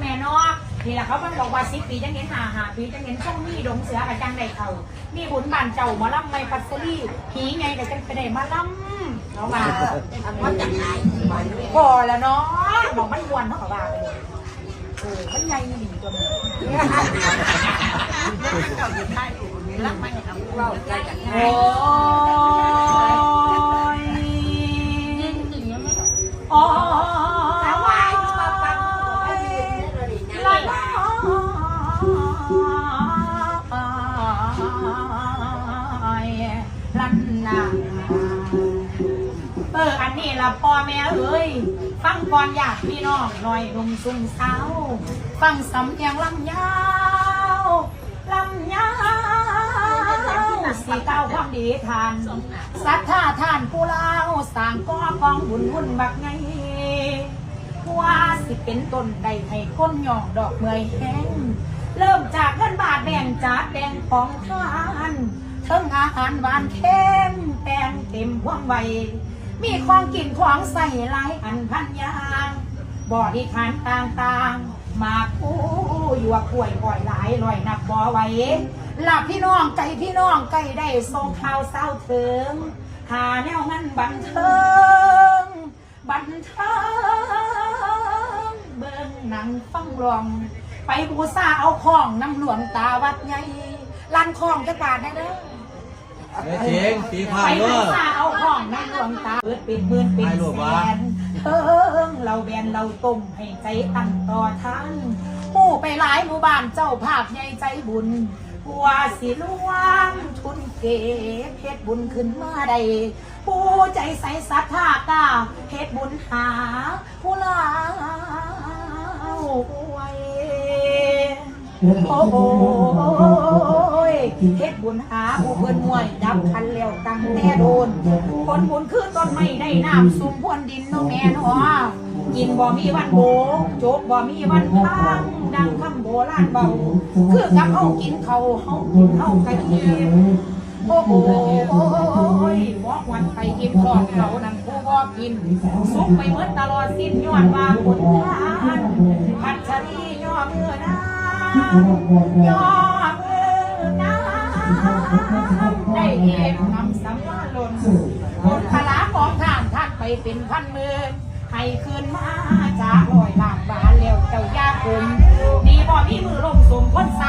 แม่เนาะนี่แหละเขามันบอกว่าสิปีจังเห็นหาหาปีจังเห็นช่องมีดงเสือกับจังได้เขามีบุญบานเจ้าหมาล่ำไม่ปัสสลีผีไงแต่จังไปได้มาล่ำเนาะมามันจังไงพอแล้วเนาะบอกมันวนเท่ากับว่าไปเลยเออมันใหญ่ดีตัวนี้โอ้ย เอออันนี้ละพ่อแม่เอ้ยฟังก่อนอยากพี่น้องหน่อยหนุ่มสุ่มสาฟังสำเนียงลำยาวลำยาวสีเก้าความดีทานสัทธาทานผู้ลาสร้างก่อกองบุญหุ่นบักไงว่าสิเป็นต้นใดให้คนย่องดอกเมยแห้งเริ่มจากเงินบาทแบ่งจากแบ่งของทานเทิงอาหารหวานเค็มแป้งเต็มพวงใบ มีของกินของใส่หลายอันพันอยางบอดีทานต่างๆ มาคู่อยู่ว่าป่วยก่อยหลายลอยนับบ่อไหวหลับพี่น้องไก่พี่น้องไก่ได้ส่งข่าวเศร้าถึง หาแนวนั้นบันเทิง บันเทิง เบิ่งหนังฟังรอง ไปบูซาเอาของน้ำหลวงตาวัดไงลันของจะบาดได้เด้อ ไม่จริงตีผ่าไปนบูเว่าซาเอาของน้ำหลวงตาเปิดเป็นหมื่นเป็นให้ลูกแสวะนเอิงเราแบนเราต้มให้ใจตั้งต่อท่านหมู่ไปหลายหมู่บ้านเจ้าภาพใหญ่ใจบุญผัวสิลวงทุนเก็บเฮ็ดบุญขึ้นมาได้ผู้ใจใสศรัทธากล้าเฮ็ดบุญหาผู้ลาวไว้ โอ้โหเฮ็ดบุญหาผู้เพิ่นมวย ดับคันแล้วตั้งแต่โดนคนบุญคือต้นไม้ได้น้ำสุ่มพวนดินน้องแม่นาะกินบ่มีวันโบโจกบ่มีวันพังดังคำโบราณเบาคือกับเฮากินเขาเฮากินเฮาไข่เค็มโอ้โหยบอกวันไปกินทอดเขานั่นผู้บ่กินสุกไปเมื่อตลอดสิ้นย้อนว่าคนทานพัน ย่อมือน้ำได้เห็นนำสำมาลนบนพลาของท่านท่านไปเป็นพันหมื่นให้คืนมาจากลอยล้านบาทแล้วเจ้ายาคุมดีบ่มีมือลงสมคนส